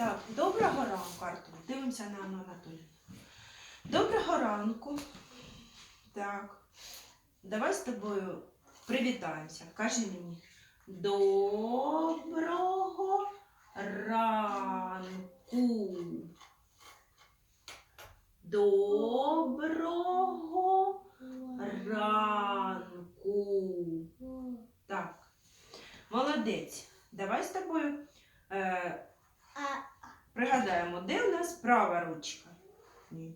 Так, доброго ранку, Артур. Дивимося на Анатолію. Доброго ранку. Так. Давай з тобою привітаємося. Кажи мені. Доброго ранку. Доброго ранку. Так. Молодець. Давай з тобою пригадаємо, де у нас права ручка. Ні.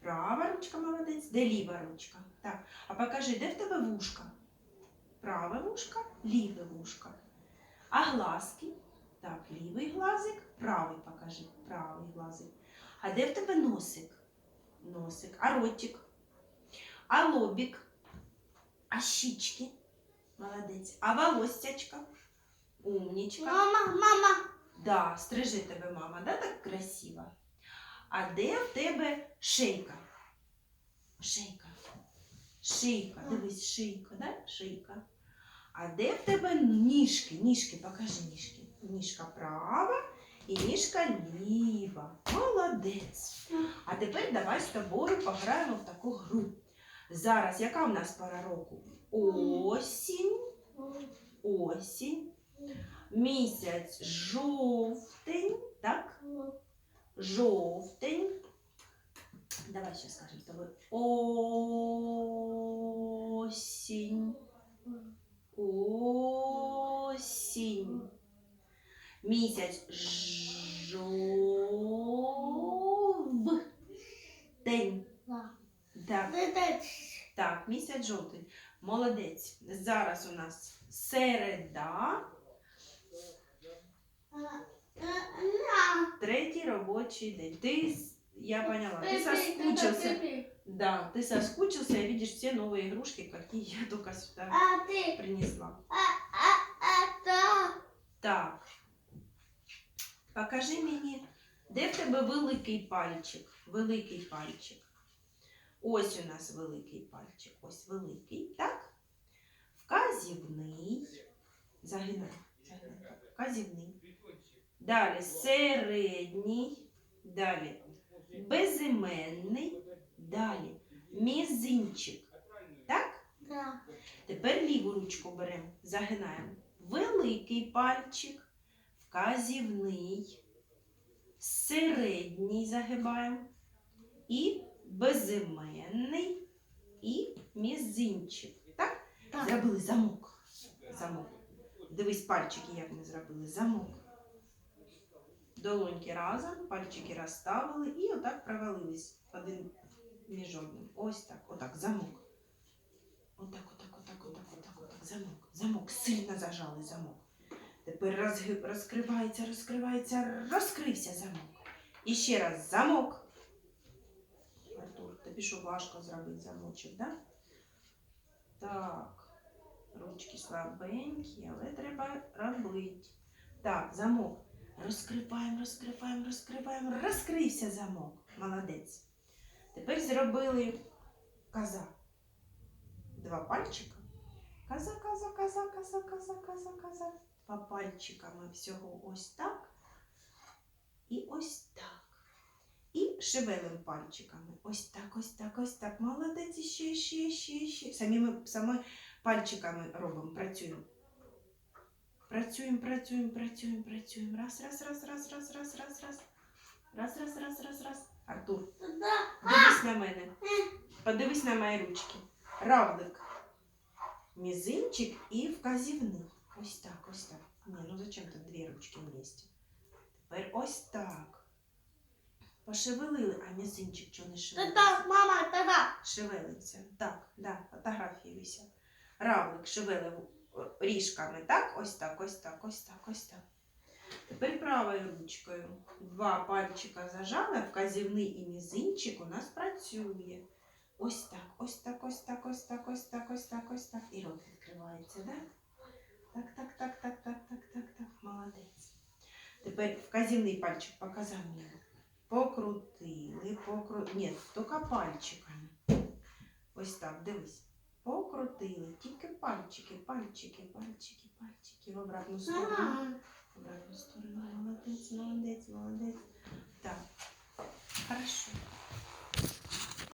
Права ручка молодець, де ліва ручка. Так. А покажи, де в тебе вушка? Праве вушка, ліве вушка. А глазки? Так, лівий глазик, правий покажи, правий глазик. А де в тебе носик? Носик. А ротик? А лобик? А щічки? Молодець. А волостячка? Умнічка. Мама, мама. Да, стрижи тебе мама, да, так красиво. А де в тебе шийка? Шийка. Шийка. Дивись, шийка, да? Шийка. А де в тебе ніжки? Ніжки, покажи ніжки. Ніжка права і ніжка ліва. Молодець. А тепер давай з тобою пограємо в таку гру. Зараз яка в нас пора року? Осінь. Осінь. Місяць жовтень, так? Жовтень. Давай ще скажемо з тобою. Осінь. Осінь. Місяць жовтень. Так. Так, місяць жовтень. Молодець. Зараз у нас середа, третій робочий день. Ти, с- я поняла, ты соскучился. Да, ты соскучился и видишь все новые игрушки, какие я только сюда А ти? принесла. А, а, а, та. Так. Покажи мені, де в тебе великий пальчик? Великий пальчик. Ось у нас великий пальчик. Ось великий, так? Вказівний. Загинай. загинай. Вказівний. Далі середній. Далі безіменний. Далі мізинчик. Так? Да. Тепер ліву ручку беремо, загинаємо. Великий пальчик, вказівний, середній загибаємо і безіменний і мізинчик. Так? Зробили замок. Замок. Дивись, пальчики, як ми зробили. Замок. Долоньки разом, пальчики розставили і отак провалились один між одним. Ось так, отак, замок. Отак, отак, отак, отак, отак, отак. Замок. Замок. Сильно зажали замок. Тепер розги- розкривається, розкривається, розкрився замок. І ще раз замок. Артур, тобі що важко зробити замочок, да? Так. Ручки слабенькі, але треба робити. Так, замок. Розкриваємо, розкриваємо, розкриваємо. Розкрився замок. Молодець. Тепер зробили коза. Два пальчика. Коза, коза, коза, коза, коза, коза, коза. Два пальчиками всього ось так. І ось так. І шевелим пальчиками. Ось так, ось так, ось так. Молодець, ще, ще, ще, ще. Самі ми саме пальчиками робимо, працюємо. Працюємо, працюємо, працюємо, працюємо. Раз, раз, раз, раз, раз, раз, раз, раз. Раз, раз, раз, раз, раз. Артур, дивись на мене. Подивись на мої ручки. Равлик. Мізинчик і вказівник. Ось так, ось так. Ні, ну зачем тут дві ручки вместе? Тепер ось так. Пошевелили, а мізинчик чого не шевелиться? Та-та, мама, та-та. Шевелиться. Так, да, фотографії висять. Равлик шевелив ріжками. Так, ось так, ось так, ось так, ось так. Тепер правою ручкою. Два пальчика зажали, вказівний і мізинчик у нас працює. Ось так, ось так, ось так, ось так, ось так, ось так, ось так. І рот відкривається, да? Так, так, так, так, так, так, так, так. Молодець. Тепер вказівний пальчик показав мені. Покрутили, покрутили. Ні, тільки пальчиками. Ось так, дивись. Покрутили. Тільки пальчики, пальчики, пальчики, пальчики. В обратну сторону. В обратну сторону. Молодець, молодець, молодець. Так. Хорошо.